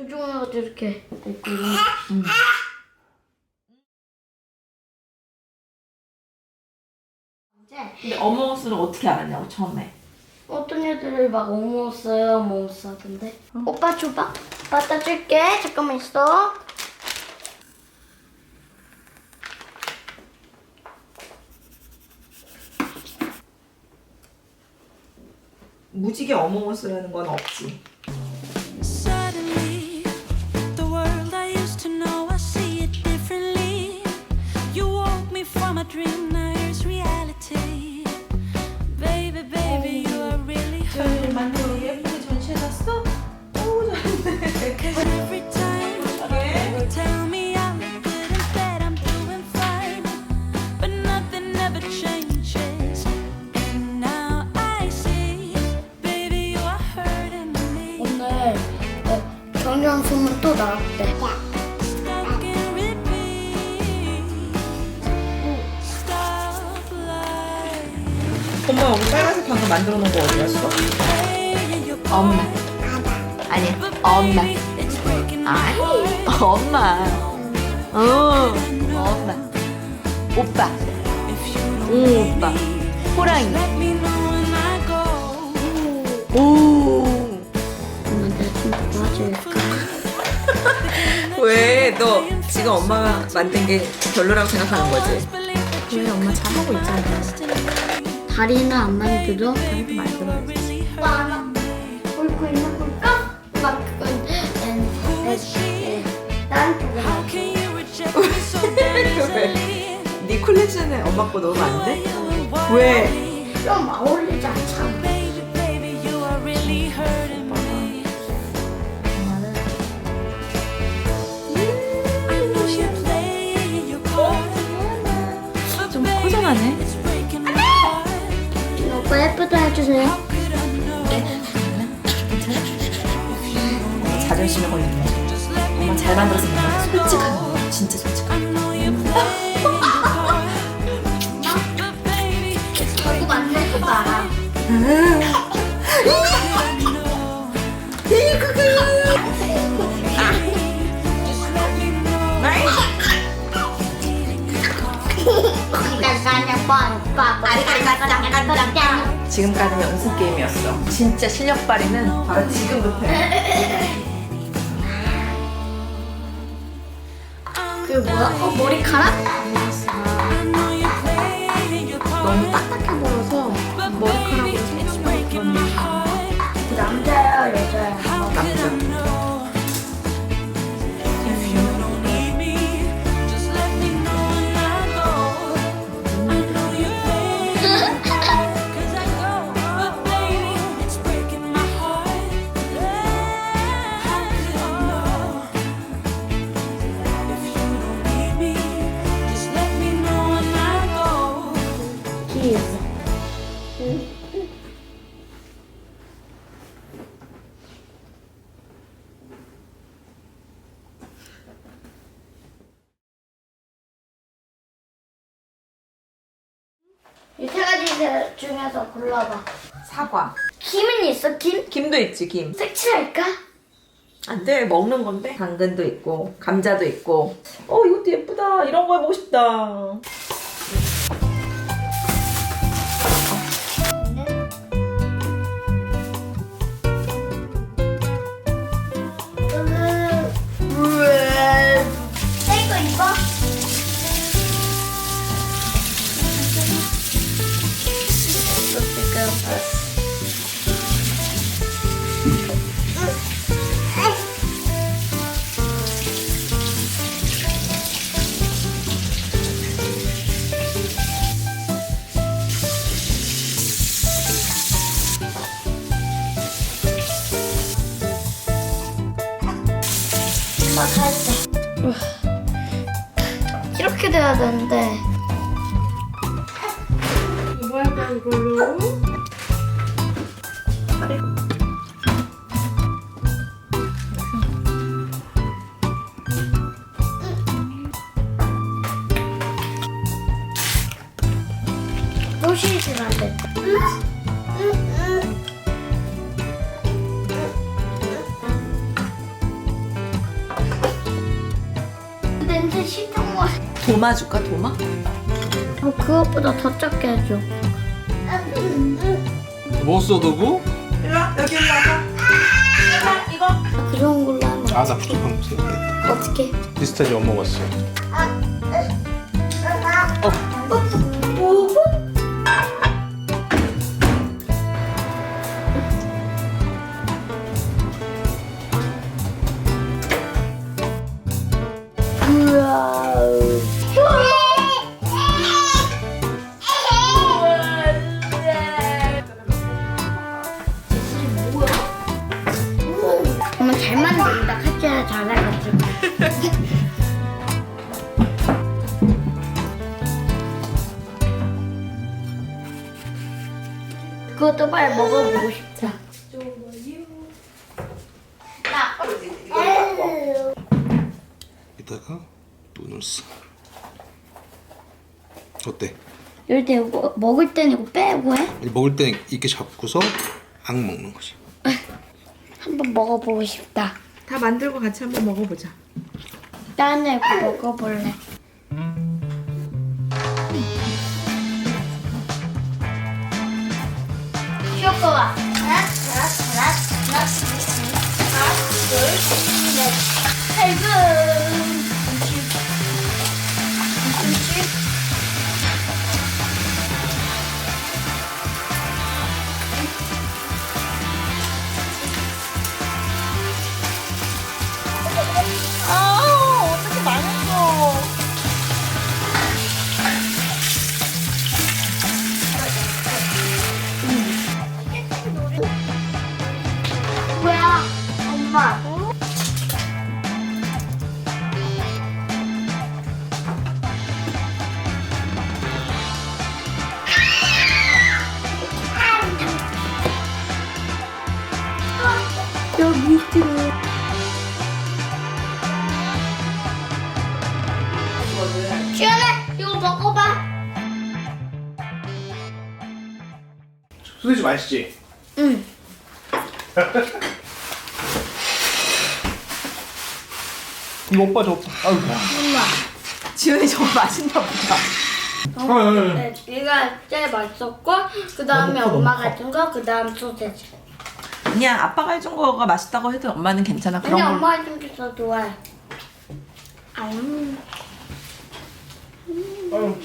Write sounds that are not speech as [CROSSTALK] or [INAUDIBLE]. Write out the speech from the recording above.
조종을 가지고 이렇게 꽂고. 이제 근데 어몽어스를 어떻게 알았냐고 처음에. 어떤 애들이 막 어머어스요 어머어스 하던데. 오빠 줘봐. 오빠 따줄게. 잠깐만 있어. 무지개 어몽어스라는 건 없지. 어, 경영 소문 또 나왔대. 엄마 여기 빨간색 방금 만들어 놓은 거 어디 갔어? 엄마. 아니 엄마. Heart. 엄마. 어 엄마. 오빠. 오 오빠. 호랑이. 오. 너 지금 엄마가 만든 게 별로라고 생각하는 거지? 왜 엄마 잘하고 있잖아. 다리는 안 만들어? 다리도 만들어야지. 하나 볼거 있나 볼까? 막 그건 난 그거 [LAUGHS] easily? 네 콜렉션에 엄마 거 넣으면 안 돼? 왜? 좀 어울리지 않잖아 예쁘다 해주세요? 자존심에 me 엄마 잘 만들었으면 솔직한 거. 진짜 솔직한 I know you're playing your part, but baby, it's 저거 만들 거 알아 just let me know. 지금까지는 연습 게임이었어. 진짜 실력 발휘는 바로 지금부터. 그 뭐야? 어 머리카락? 너무 딱딱해 보여 이세 가지 중에서 골라봐 사과. 김은 있어 김? 김도 있지, 김. 색칠할까? 안 돼, 먹는 건데. 당근도 있고, 감자도 있고. 어, 이것도 예쁘다. 이런 거 해보고 싶다. 막 할 때 이렇게 돼야 되는데 뭐 할까, 이걸로? 또 쉬시면 돼. 도마 줄까 도마? 어, 그것보다 더 작게 해줘. 뭐 써두고? 일로 와 여기 일로 와봐. 일로 이거. 그 좋은 걸로 하면 아나 부족한 거 생각해 어떻게? 비슷하지 못 먹었어. 엄 그것도 빨리 먹어보고 싶다. 이따가 눈을 써 어때? 이럴 때 이거 먹을 때는 이거 빼고 해? 먹을 때 이렇게 잡고서 악 먹는 거지 [LAUGHS] 한번 먹어보고 싶다. 다 만들고 같이 한번 먹어보자 나는 이거 먹어볼래. 쇼코바. 하나, 하나, 하나, 하나, 하나, 둘, 넷, 팔분. 소세지 맛있지? 응. [LAUGHS] 이거 오빠 줘 오빠 아유 엄마. 지훈이 정말 맛있나 보다 예, 예. 네, 얘가 제일 맛있었고 그 다음에 엄마가 준 거, 그 다음 소세지. 그냥 아빠가 해준 거가 맛있다고 해도 엄마는 괜찮아 그런 근데 걸 엄마가 준게더 좋아해. 아, 음. 아유